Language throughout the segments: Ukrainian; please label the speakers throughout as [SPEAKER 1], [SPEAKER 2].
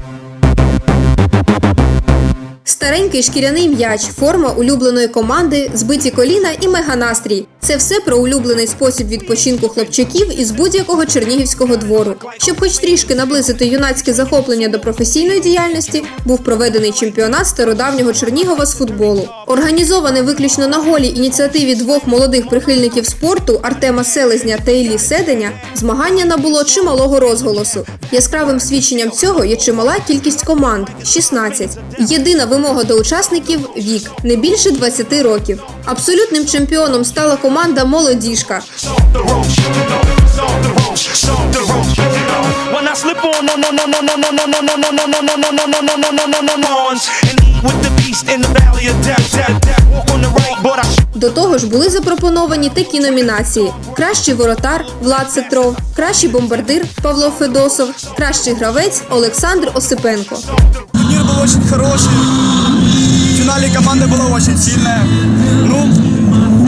[SPEAKER 1] you новенький шкіряний м'яч, форма улюбленої команди, збиті коліна і меганастрій. Це все про улюблений спосіб відпочинку хлопчаків із будь-якого чернігівського двору. Щоб хоч трішки наблизити юнацьке захоплення до професійної діяльності, був проведений чемпіонат стародавнього Чернігова з футболу. Організований виключно на голій ініціативі двох молодих прихильників спорту Артема Селезня та Іллі Седеня, змагання набуло чималого розголосу. Яскравим свідченням цього є чимала кількість команд 16. Єдина вимога допомога до учасників вік не більше 20 років. Абсолютним чемпіоном стала команда Молодіжка. До того ж були запропоновані такі номінації: кращий воротар Влад Сетров, кращий бомбардир Павло Федосов, кращий гравець Олександр Осипенко.
[SPEAKER 2] Турнир был очень хороший. В финале команда была очень сильная. Ну,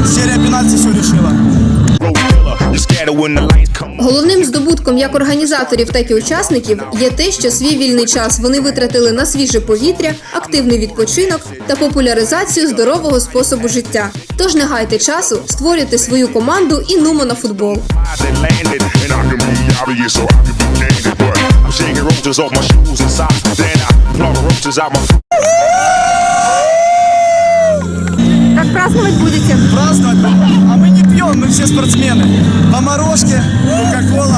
[SPEAKER 2] серия пенальти все решила.
[SPEAKER 1] Головним здобутком як організаторів, так і учасників є те, що свій вільний час вони витратили на свіже повітря, активний відпочинок та популяризацію здорового способу життя. Тож не гайте часу, створюйте свою команду і нумо на футбол
[SPEAKER 3] bitches out.
[SPEAKER 1] Как праздновать будете?
[SPEAKER 2] Праздновать? А мы не пьем, мы все спортсмены. По морожке, кока-кола.